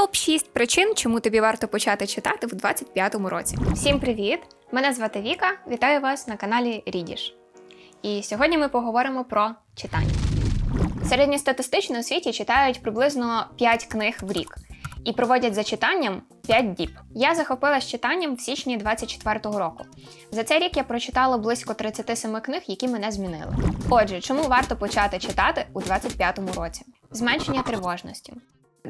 Топ 6 причин, чому тобі варто почати читати в 25-му році. Всім привіт! Мене звати Віка. Вітаю вас на каналі Рідіш. І сьогодні ми поговоримо про читання. Середньостатистично у світі читають приблизно 5 книг в рік і проводять за читанням 5 діб. Я захопилась читанням в січні 24-го року. За цей рік я прочитала близько 37 книг, які мене змінили. Отже, чому варто почати читати у 25-му році? Зменшення тривожності.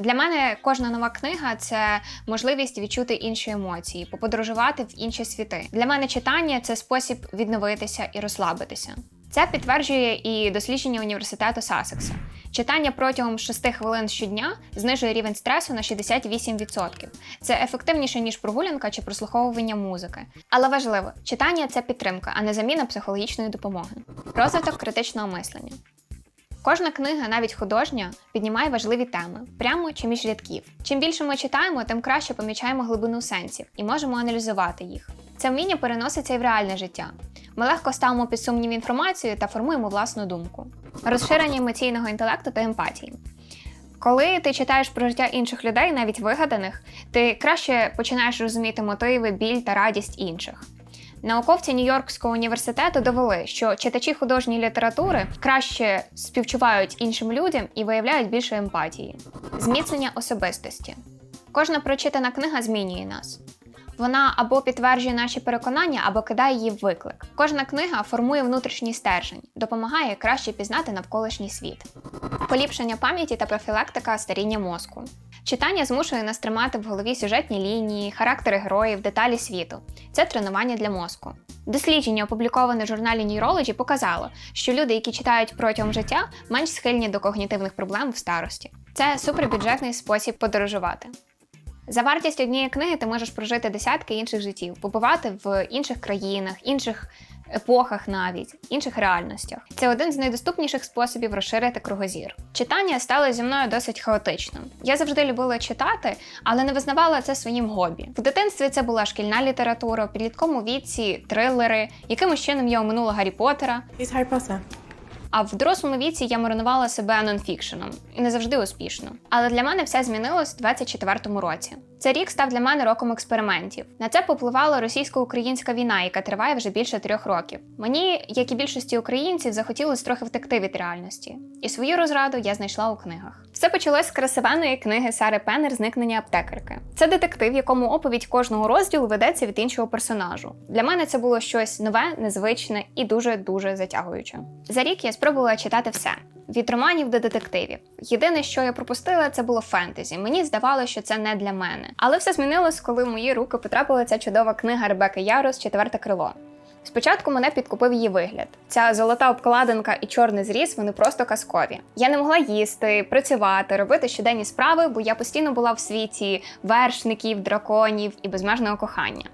Для мене кожна нова книга це можливість відчути інші емоції, поподорожувати в інші світи. Для мене читання це спосіб відновитися і розслабитися. Це підтверджує і дослідження університету Сасекса. Читання протягом 6 хвилин щодня знижує рівень стресу на 68%. Це ефективніше ніж прогулянка чи прослуховування музики. Але важливо, читання це підтримка, а не заміна психологічної допомоги. Розвиток критичного мислення. Кожна книга, навіть художня, піднімає важливі теми, прямо чи між рядків. Чим більше ми читаємо, тим краще помічаємо глибину сенсів і можемо аналізувати їх. Це вміння переноситься і в реальне життя. Ми легко ставимо під сумнів інформацію та формуємо власну думку. Розширення емоційного інтелекту та емпатії. Коли ти читаєш про життя інших людей, навіть вигаданих, ти краще починаєш розуміти мотиви, біль та радість інших. Науковці Нью-Йоркського університету довели, що читачі художньої літератури краще співчувають іншим людям і виявляють більше емпатії. Зміцнення особистості. Кожна прочитана книга змінює нас. Вона або підтверджує наші переконання, або кидає її в виклик. Кожна книга формує внутрішній стержень, допомагає краще пізнати навколишній світ. Поліпшення пам'яті та профілактика старіння мозку. Читання змушує нас тримати в голові сюжетні лінії, характери героїв, деталі світу. Це тренування для мозку. Дослідження, опубліковане в журналі Neurology, показало, що люди, які читають протягом життя, менш схильні до когнітивних проблем в старості. Це супербюджетний спосіб подорожувати. За вартість однієї книги ти можеш прожити десятки інших життів, побувати в інших країнах, інших епохах навіть, інших реальностях. Це один з найдоступніших способів розширити кругозір. Читання стало зі мною досить хаотичним. Я завжди любила читати, але не визнавала це своїм хобі. В дитинстві це була шкільна література, в підлітковому віці трилери, якимось чином я оминула Гаррі Поттера. Harry Potter. А в дорослому віці я маринувала себе нонфікшеном і не завжди успішно. Але для мене все змінилось у 24-му році. Цей рік став для мене роком експериментів. На це попливала російсько-українська війна, яка триває вже більше трьох років. Мені, як і більшості українців, захотілося трохи втекти від реальності. І свою розраду я знайшла у книгах. Все почалось з красивенної книги Сари Пеннер Зникнення аптекарки. Це детектив, якому оповідь кожного розділу ведеться від іншого персонажу. Для мене це було щось нове, незвичне і дуже дуже затягуюче. За рік я спробувала читати все. Від романів до детективів. Єдине, що я пропустила, це було фентезі. Мені здавалося, що це не для мене. Але все змінилось, коли в мої руки потрапила ця чудова книга Ребеки Ярос Четверте крило. Спочатку мене підкупив її вигляд. Ця золота обкладинка і чорний зріз вони просто казкові. Я не могла їсти, працювати, робити щоденні справи, бо я постійно була в світі вершників, драконів і безмежного кохання.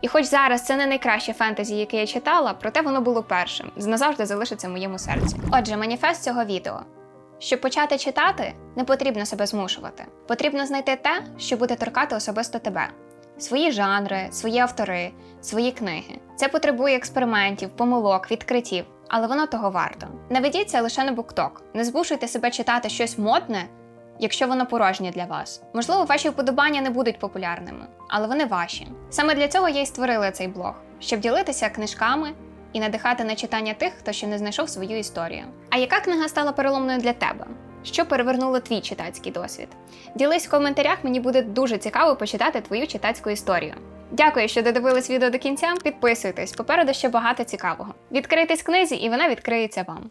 І хоч зараз це не найкраще фентезі, яке я читала, проте воно було першим, назавжди залишиться в моєму серці. Отже, маніфест цього відео. Щоб почати читати, не потрібно себе змушувати. Потрібно знайти те, що буде торкати особисто тебе. Свої жанри, свої автори, свої книги. Це потребує експериментів, помилок, відкриттів, але воно того варто. Не ведіться лише на букток. Не змушуйте себе читати щось модне, якщо воно порожнє для вас. Можливо, ваші вподобання не будуть популярними, але вони ваші. Саме для цього я й створила цей блог, щоб ділитися книжками і надихати на читання тих, хто ще не знайшов свою історію. А яка книга стала переломною для тебе? Що перевернуло твій читацький досвід? Ділись в коментарях, мені буде дуже цікаво почитати твою читацьку історію. Дякую, що додивились відео до кінця. Підписуйтесь, попереду ще багато цікавого. Відкрийтесь книзі, і вона відкриється вам.